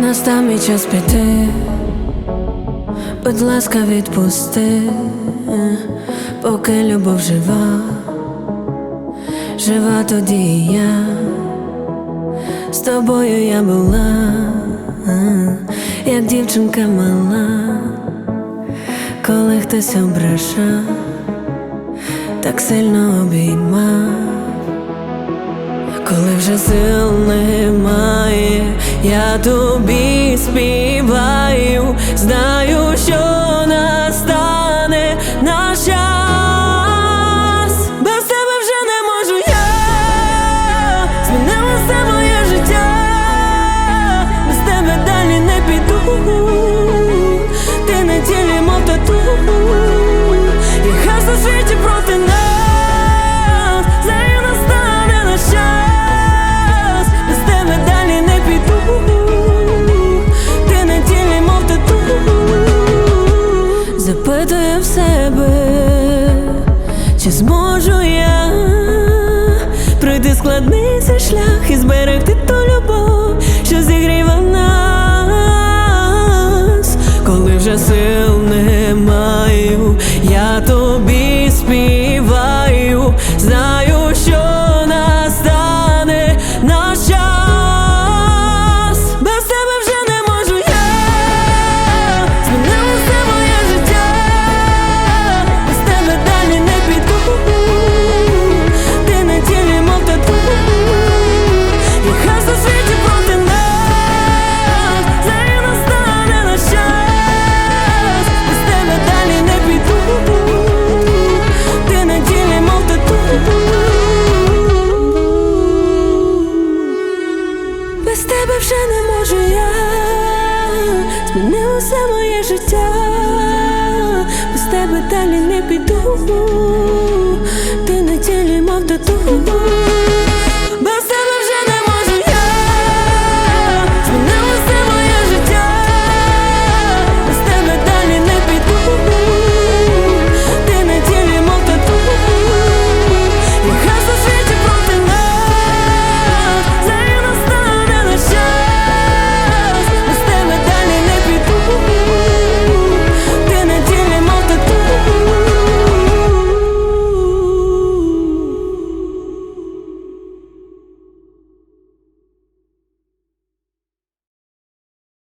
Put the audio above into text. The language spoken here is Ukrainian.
настав мій час піти, будь ласка, відпусти, поки любов жива, жива тоді і я, з тобою я була, як дівчинка мала, коли хтось ображав, так сильно обіймав. Коли вже сил немає, я тобі співаю, знаю, що настане наш час. Без тебе вже не можу я, змінило все моє життя, без тебе далі не піду, ти не тілі, мов і хай все світі проти нас, чи зможу я пройти складний цей шлях і зберегти ту любов, що зігріва нас, коли вже сил не маю, я тобі співаю, знаю, можу я, змінилося моє життя, без тебе далі не піду,